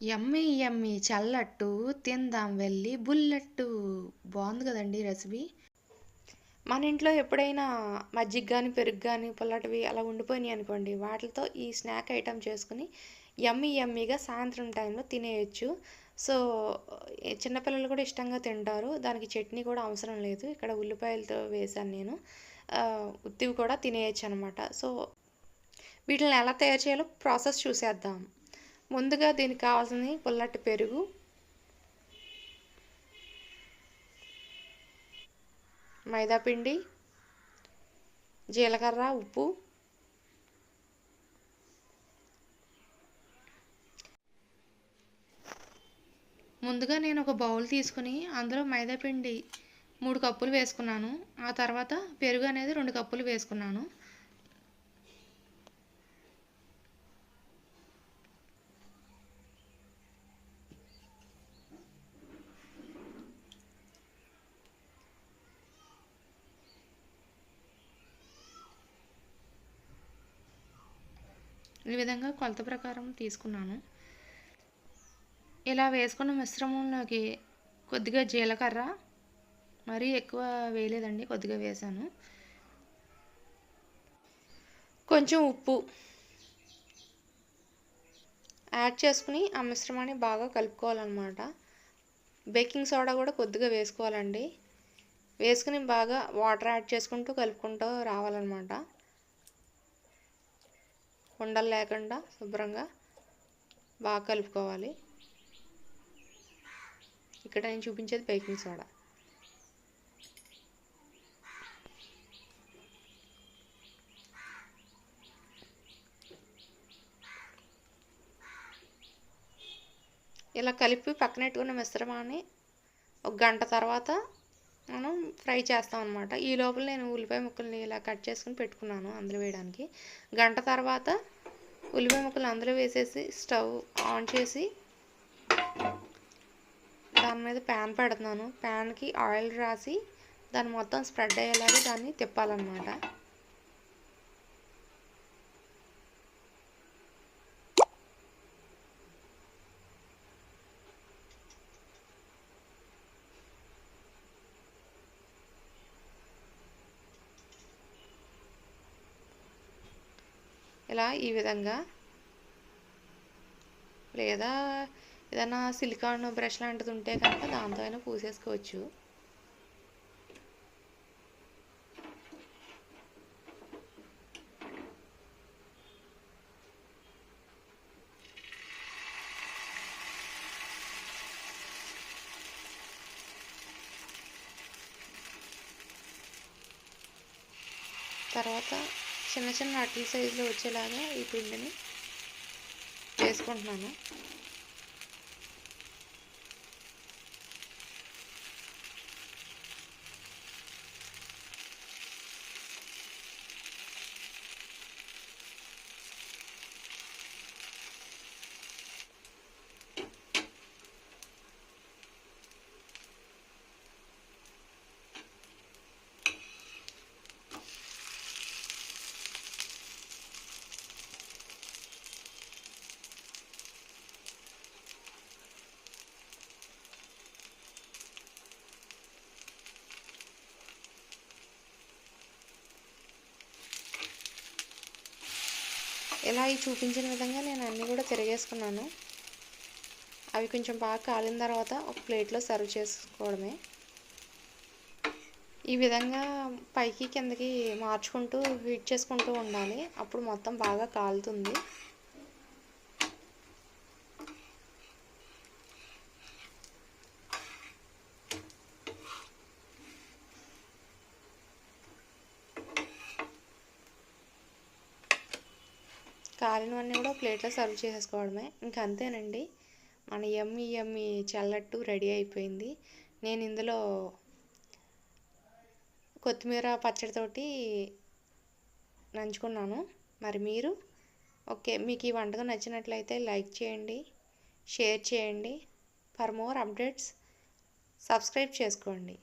యమ్మీ యమ్మీ చల్లట్టు తిందాం వెళ్ళి బుల్లెట్టు. బాగుంది కదండి రెసిపీ. మన ఇంట్లో ఎప్పుడైనా మజ్జిగ కానీ పెరుగు కానీ పొల్లటివి అలా ఉండిపోయినాయి అనుకోండి వాటితో ఈ స్నాక్ ఐటెం చేసుకుని యమ్మీ యమ్మీగా సాయంత్రం టైంలో తినేయచ్చు. సో చిన్నపిల్లలు కూడా ఇష్టంగా తింటారు. దానికి చట్నీ కూడా అవసరం లేదు. ఇక్కడ ఉల్లిపాయలతో వేశాను నేను. ఉత్తివి కూడా తినేయచ్చు అనమాట సో వీటిని ఎలా తయారు చేయాలో ప్రాసెస్ చూసేద్దాం. ముందుగా దీనికి కావాల్సిన పుల్లటి పెరుగు. మైదాపిండి జీలకర్ర ఉప్పు. ముందుగా నేను ఒక బౌల్ తీసుకుని అందులో మైదాపిండి మూడు కప్పులు వేసుకున్నాను. ఆ తర్వాత పెరుగు అనేది రెండు కప్పులు వేసుకున్నాను. ఈ విధంగా కొలత ప్రకారం తీసుకున్నాను. ఇలా వేసుకున్న మిశ్రమంలోకి కొద్దిగా జీలకర్ర మరీ ఎక్కువ వేయలేదండి కొద్దిగా వేసాను. కొంచెం ఉప్పు యాడ్ చేసుకుని ఆ మిశ్రమాన్ని బాగా కలుపుకోవాలన్నమాట. బేకింగ్ సోడా కూడా కొద్దిగా వేసుకోవాలండి. వేసుకుని బాగా వాటర్ యాడ్ చేసుకుంటూ కలుపుకుంటూ రావాలన్నమాట. ఉండలు లేకుండా శుభ్రంగా బాగా కలుపుకోవాలి. ఇక్కడ నేను చూపించేది బేకింగ్ సోడా. ఇలా కలిపి పక్కనెట్టుకున్న మిశ్రమాన్ని ఒక గంట తర్వాత మనం ఫ్రై చేస్తాం అనమాట ఈ లోపల నేను ఉల్లిపాయ ముక్కల్ని ఇలా కట్ చేసుకుని పెట్టుకున్నాను అందులో వేయడానికి. గంట తర్వాత ఉల్లిపాయ ముక్కలు అందులో వేసేసి స్టవ్ ఆన్ చేసి దాని మీద ప్యాన్ పెడుతున్నాను. ప్యాన్కి ఆయిల్ రాసి దాన్ని మొత్తం స్ప్రెడ్ అయ్యేలాగా దాన్ని తిప్పాలన్నమాట. ఇలా ఈ విధంగా. లేదా ఏదైనా సిలికాన్ బ్రష్ లాంటిది ఉంటే కనుక దాంతో అయినా పూసేసుకోవచ్చు. తర్వాత చిన్న చిన్న అట్ల సైజులో వచ్చేలాగా ఈ పిండిని వేసుకుంటున్నాను. ఇలా ఈ చూపించిన విధంగా నేను అన్నీ కూడా తిరిగేసుకున్నాను. అవి కొంచెం బాగా కాలిన తర్వాత ఒక ప్లేట్లో సర్వ్ చేసుకోవడమే. ఈ విధంగా పైకి కిందకి మార్చుకుంటూ హీట్ చేసుకుంటూ ఉండాలి. అప్పుడు మొత్తం బాగా కాలుతుంది. కాలినవన్నీ కూడా ప్లేట్లో సర్వ్ చేసేసుకోవడమే. ఇంకా అంతేనండి. మన ఎమ్మి ఎమ్మి చల్లట్టు రెడీ అయిపోయింది. నేను ఇందులో కొత్తిమీర పచ్చడితోటి నంచుకున్నాను. మరి మీరు? ఓకే మీకు ఈ వంటకం నచ్చినట్లయితే లైక్ చేయండి షేర్ చేయండి. ఫర్ మోర్ అప్డేట్స్ సబ్స్క్రైబ్ చేసుకోండి.